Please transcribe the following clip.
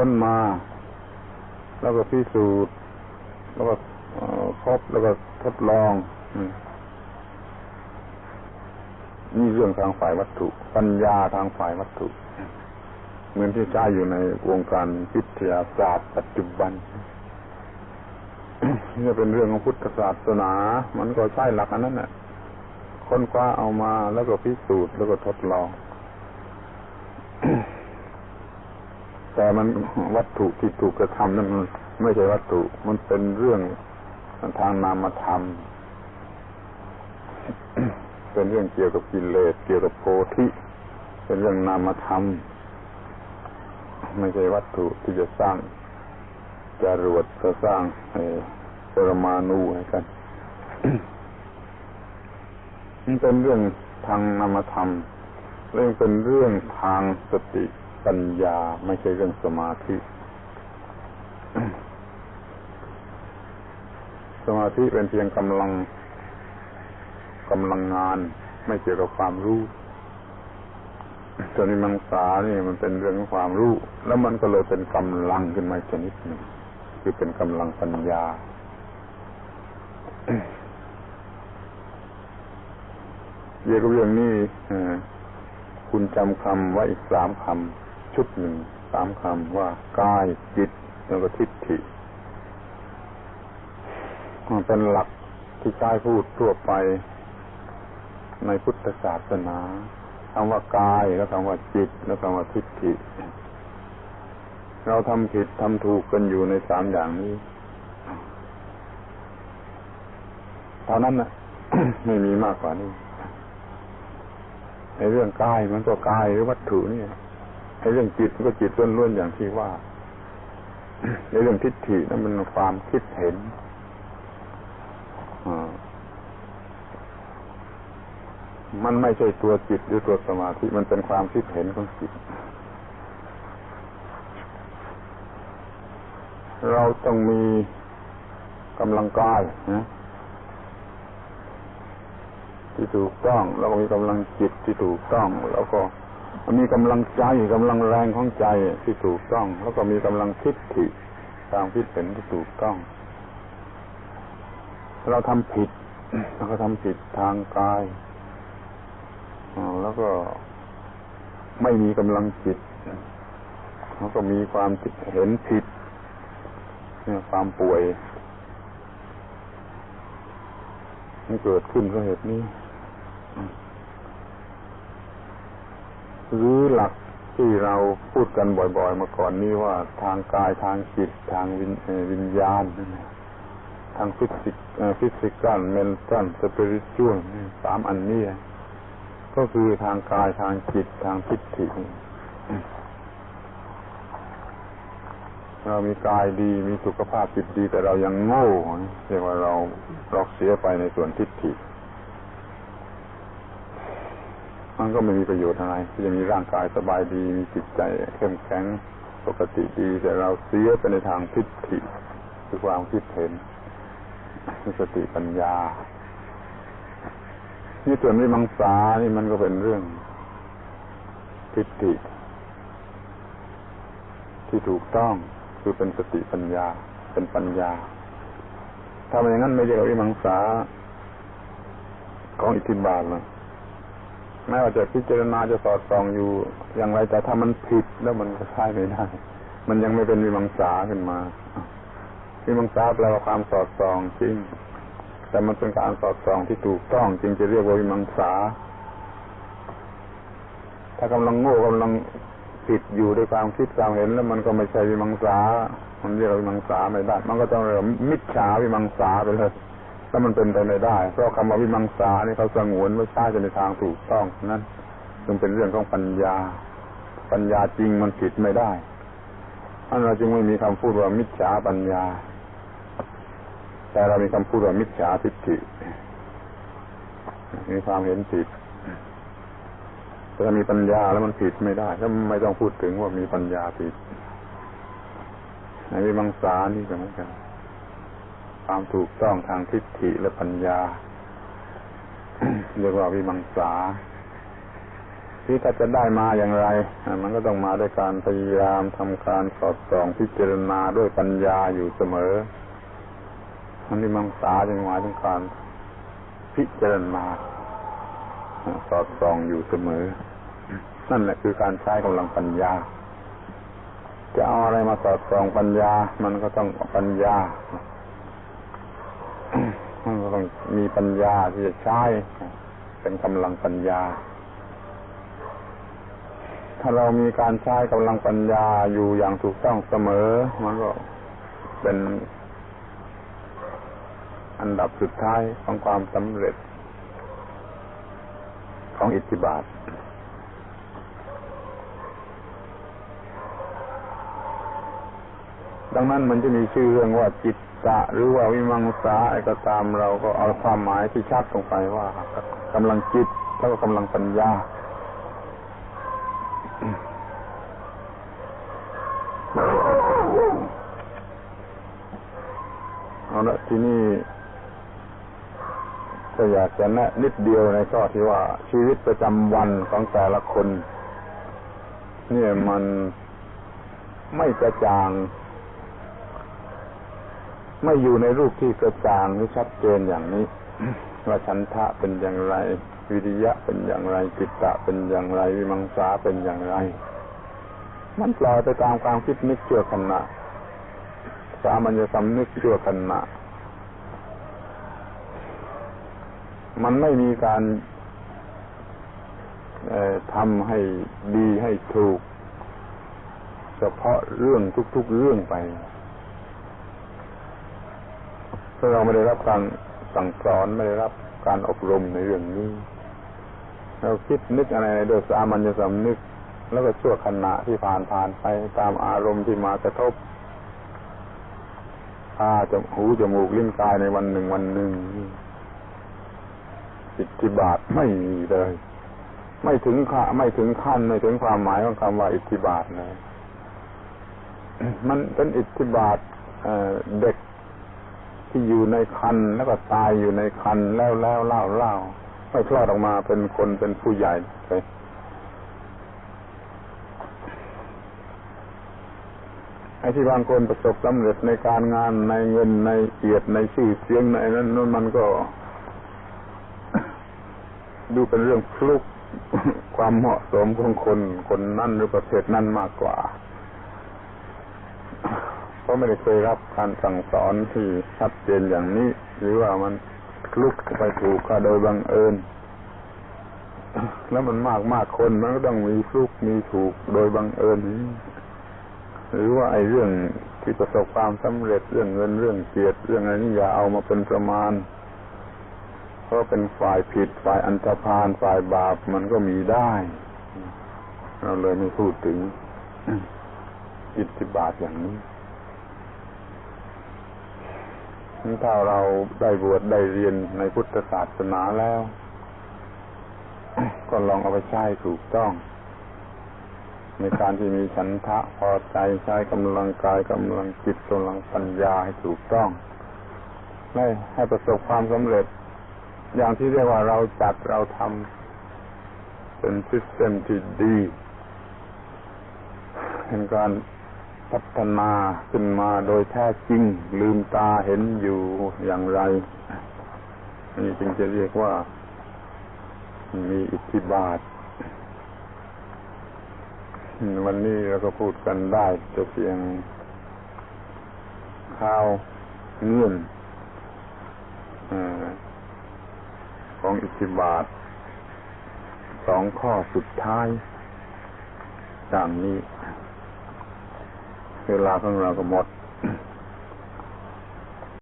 ค้นมา แล้วก็พิสูจน์ แล้วก็พบแล้วก็ทดลองนี่เรื่องทางฝ่ายวัตถุ ปัญญาทางฝ่ายวัตถุ เหมือนที่ใช้อยู่ในวงการวิทยาศาสตร์ปัจจุบันนี่เป็นเรื่องของพุทธศาสนา มันก็ใช่หลักอันนั้นแหละค้นคว้าเอามาแล้วก็พิสูจน์แล้วก็ทดลอง แต่มันวัตถุที่ถูกกระทำนั้นมันไม่ใช่วัตถุ มันเป็นเรื่องทางนามธรรม เป็นเรื่องเกี่ยวกับกิเลส เกี่ยวกับโพธิ เป็นเรื่องนามธรรม ไม่ใช่วัตถุที่จะสร้างจรวดจะสร้างปรมาณูให้กันมันเป็นเรื่องทางนามธรรม เรื่องเป็นเรื่องทางสติ ปัญญาไม่ใช่เรื่องสมาธิ สมาธิเป็นเพียงกำลังกำลังงาน ไม่เกี่ยวกับความรู้ส่วนนิมังสานี่มันเป็นเรื่องของความรู้ แล้วมันก็เลยเป็นกำลังขึ้นมาชนิดหนึ่งคือเป็นกำลังปัญญาเกี่ยวกับเรื่องนี้คุณจำคำไว้อีกสามคำ ชุดหนึ่งสามคำว่ากายจิตแล้วก็ทิฏฐิเป็นหลักที่ใช้พูดทั่วไปในพุทธศาสนาคำว่ากายแล้วคำว่าจิต แล้วคำว่าทิฏฐิ เราทำผิดทำถูกกันอยู่ในสามอย่างนี้เท่านั้นนะไม่มีมากกว่านี้ในเรื่องกายมันก็กายหรือวัตถุนี่ ในเรื่องจิตมันก็จิตล้วนๆอย่างที่ว่า ในเรื่องทิฏฐินั้นมันความคิดเห็นมันไม่ใช่ตัวจิตหรือตัวสมาธิมันเป็นความคิดเห็นของจิต เราต้องมีกำลังกายนะที่ถูกต้องแล้วก็มีกำลังจิตที่ถูกต้อง แล้วก็ มีกำลังใจกำลังแรงของใจที่ถูกต้อง แล้วก็มีกำลังคิดถิตามคิดเห็นที่ถูกต้อง เราทำผิดเราก็ทำผิดทางกายแล้วก็ไม่มีกำลังจิตแล้วก็มีความเห็นผิดเนี่ยความป่วยมันเกิดขึ้นเพราะเหตุนี้ หรือหลักที่เราพูดกันบ่อยๆมาก่อนนี้ว่าทางกายทางจิตทางวิญวิญญาณทางฟิสิกฟิสิกส์เมนตัลสปิริตชวลสามอันนี้ก็คือทางกายทางจิตทางทิฏฐิเรามีกายดีมีสุขภาพจิตดีแต่เรายังโง่เรียกว่าเราเราเสียไปในส่วนทิฏฐิ มันก็ไม่มีประโยชน์อะไรที่จะมีร่างกายสบายดีมีจิตใจเข้มแข็งปกติดี แต่เราเสียไปในทางทิฏฐิคือความคิดเห็นคือสติปัญญา นี่ส่วนวิมังสานี่มันก็เป็นเรื่องทิฏฐิที่ถูกต้องคือเป็นสติปัญญา เป็นปัญญา ถ้าไม่อย่างนั้นไม่เรียกวิมังสาของอิทธิบาทนะ แม้ว่าจะพิจารณาจะสอดส่องอยู่อย่างไรแต่ถ้ามันผิดแล้วมันก็ใช้ไม่ได้ มันยังไม่เป็นวิมังสาขึ้นมาวิมังสาแปลว่าความสอดส่องจริง แต่มันเป็นการสอดส่องที่ถูกต้องจึงจะเรียกว่าวิมังสา ถ้ากำลังโง่กำลังผิดอยู่ด้วยความคิดความเห็น แล้วมันก็ไม่ใช่วิมังสา มันเรียกวิมังสาไม่ได้ มันก็ต้องเรียกมิจฉาวิมังสาไปเลย แล้วมันเป็นไปไม่ได้ เพราะคำว่าวิมังสานี่เขาสงวนไว้ใช้ในทางถูกต้องนั้นจึงเป็นเรื่องของปัญญา ปัญญาจริงมันผิดไม่ได้อันเราจึงไม่มีคำพูดว่ามิจฉาปัญญา แต่เรามีคำพูดว่ามิจฉาทิฏฐิมีความเห็นผิดถ้ามีปัญญาแล้วมันผิดไม่ได้ก็ไม่ต้องพูดถึงว่ามีปัญญาผิดในวิมังสานี่ก็เหมือนกัน ความถูกต้องทางทิฏฐิและปัญญา เรียกว่าวิมังสาที่ถ้าจะได้มาอย่างไร มันก็ต้องมาด้วยการพยายามทำการสอดส่องพิจารณาด้วยปัญญาอยู่เสมออันนี้มังสาจึงหมายถึงการพิจารณาสอดส่องอยู่เสมอ นั่นแหละคือการใช้กำลังปัญญา จะเอาอะไรมาสอดส่องปัญญา มันก็ต้องปัญญา ต้องมีปัญญาที่จะใช้เป็นกำลังปัญญา ถ้าเรามีการใช้กำลังปัญญาอยู่อย่างถูกต้องเสมอ มันก็เป็นอันดับสุดท้ายของความสำเร็จของอิทธิบาทดังนั้นมันจะมีชื่อเรื่องว่าจิต ตะหรือว่าวิมังสาอะไรก็ตามเราก็เอาความหมายที่ชัดลงไปว่ากำลังจิตแล้วก็กำลังปัญญา เอาละที่นี่ก็อยากจะแนะนิดเดียวในข้อที่ว่าชีวิตประจำวันของแต่ละคน เนี่ยมันไม่กระจ่าง ไม่อยู่ในรูปที่กระจ่างหรือชัดเจนอย่างนี้ ว่าฉันทะเป็นอย่างไร วิริยะเป็นอย่างไรจิตตะเป็นอย่างไร วิมังสาเป็นอย่างไร มันปล่อยไปตามความคิดนึกเชื่อขณะสามัญญสำนึกเชั่วขณะมันไม่มีการทำให้ดีให้ถูก เฉพาะเรื่องทุก ๆ เรื่องไป เพราเราไม่ได้รับการสั่งสอนไม่ได้รับการอบรมในเรื่องนี้ เราคิดนึกอะไรโดยสามัญญสำนึก แล้วก็ชั่วขณะที่ผ่านผ่านไปตามอารมณ์ที่มากระทบตาจมหูจมูกลิ้นกายในวันหนึ่งวันหนึ่งอิทธิบาทไม่มีเลย ไม่ถึงขั้นไม่ถึงขั้นไม่ถึงความหมายของคำว่าอิทธิบาทเลยมันเป็นอิทธิบาทเด็ก ที่อยู่ในคันแล้วก็ตายอยู่ในคันแล้วแล้วเล่าเล่าไม่คลอดออกมาเป็นคนเป็นผู้ใหญ่เลยไอ้ที่บางคนประสบสำเร็จในการงานในเงินในเกียรติในชื่อเสียงในนั้นนั่นมันก็ ดูเป็นเรื่องฟลุกความเหมาะสมของคนคนนั่นหรือประเภทนั่นมากกว่า เพราไม่ได้เคยรับการสั่งสอนที่ชัดเจนอย่างนี้ หรือว่ามันลุกไปถูกก็โดยบังเอิญ แล้วมันมากมากคนมันก็ต้องมีฟลุกมีถูกโดยบังเอิญนี้หรือว่าไอ้เรื่องที่ประสบความสำเร็จเรื่องเงินเรื่องเกียรติเรื่องอะไรนี่อย่าเอามาเป็นประมาณ เพราะเป็นฝ่ายผิดฝ่ายอันธพาลฝ่ายบาปมันก็มีได้ เราเลยไม่พูดถึงอิทธิบาทอย่างนี้ ถ้าเราได้บวชได้เรียนในพุทธศาสนาแล้ว ก็ลองเอาไปใช้ถูกต้อง ในการที่มีฉันทะพอใจใช้กำลังกายกำลังจิตกำลังปัญญาให้ถูกต้องให้ให้ประสบความสำเร็จ อย่างที่เรียกว่าเราจัดเราทำเป็นซิสเต็มที่ดีเป็นการ พัฒนาขึ้นมาโดยแท้จริง ลืมตาเห็นอยู่อย่างไร นี่จึงจะเรียกว่า มีอิทธิบาท วันนี้เราก็พูดกันได้จะเพียงข้าวเงื่อนของอิทธิบาทสองข้อสุดท้ายดังนี้ เวลาของเราก็หมด